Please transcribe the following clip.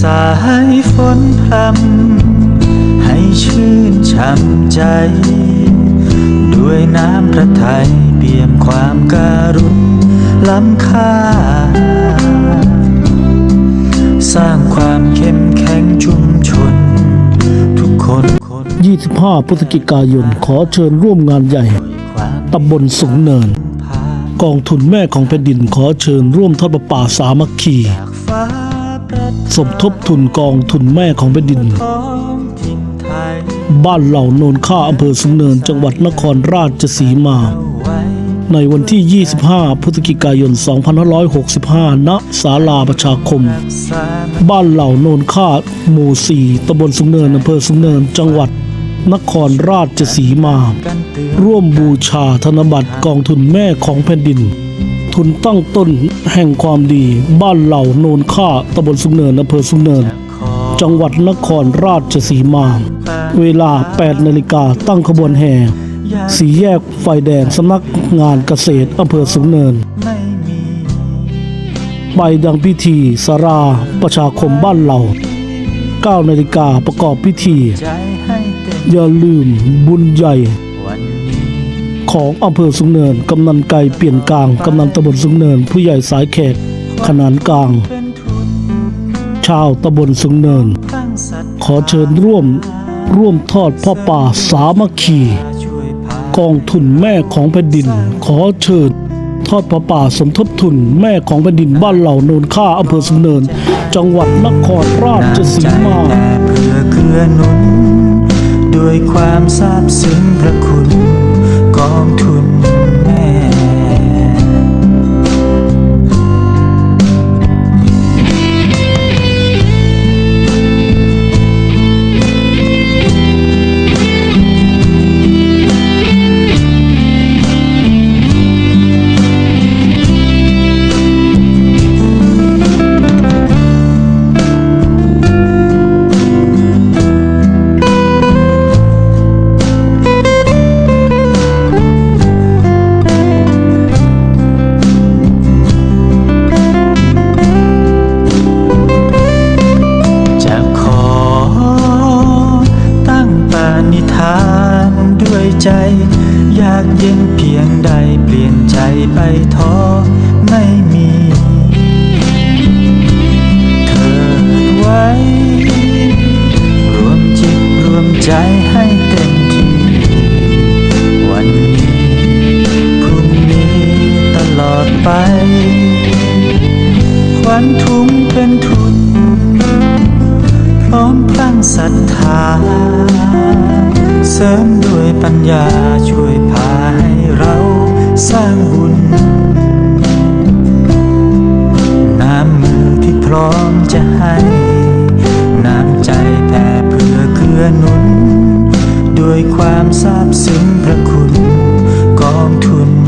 สายฝนพรำให้ชื่นช่ำใจ ด้วยน้ำพระทัยเปี่ยมความการุณล้ำค่า สร้างความเข้มแข็งชุมชน ทุกคนคน25พฤศจิกายนขอเชิญร่วมงานใหญ่ความตำบลสูงเนินพากองทุนแม่ของแผ่นดินขอเชิญร่วมทอดประป่าสามัคคีจากฟ้าประ สมทบทุนกองทุนแม่ของแผ่นดิน บ้านเหล่าโนนค่าอำเภอสูงเนินจังหวัดนครราชสีมา ในวันที่ 25 พฤศจิกายน 2565 ณ ศาลาประชาคม บ้านเหล่าโนนค่าหมู่ 4ตำบลสูงเนินอำเภอสูงเนินจังหวัดนครราชสีมา ร่วมบูชาธนบัตรกองทุนแม่ของแผ่นดิน ทุนตั้งต้นแห่งความดี บ้านเหล่าโนนค่าตำบลสุงเนินอำเภอสุงเนิน จังหวัดนครราชสีมา เวลา 8 นาฬิกาตั้งขบวนแห่สีแยกไฟแดงสำนักงานเกษตรอำเภอสุงเนิน ไปดังพิธีสาราประชาคมบ้านเหล่า9นาฬิกาประกอบพิธี อย่าลืมบุญใหญ่ ของอำเภอสุงเนิน กำนันไก่เปลี่ยนกลาง กำนันตำบลสุงเนิน ผู้ใหญ่สายแขกขนานกลาง ชาวตำบลสุงเนิน ขอเชิญร่วมร่วมทอดพ่อป่าสามัคคี กองทุนแม่ของแผ่นดิน ขอเชิญทอดพ่อป่าสมทบทุนแม่ของแผ่นดินบ้านเหล่าโนนค่าอำเภอสุงเนิน จังหวัดนครราชสีมาเพื่อเกื้อหนุน ด้วยความซาบซึ้งพระคุณ กอง ใจ อยากเย็นเพียงใดเปลี่ยนใจไปท้อไม่มี ญาช่วยพาให้เราสร้างบุญ น้ำมือที่พร้อมจะให้ น้ำใจแต่เพื่อเกื้อหนุน ด้วยความซาบซึ้งพระคุณกองทุน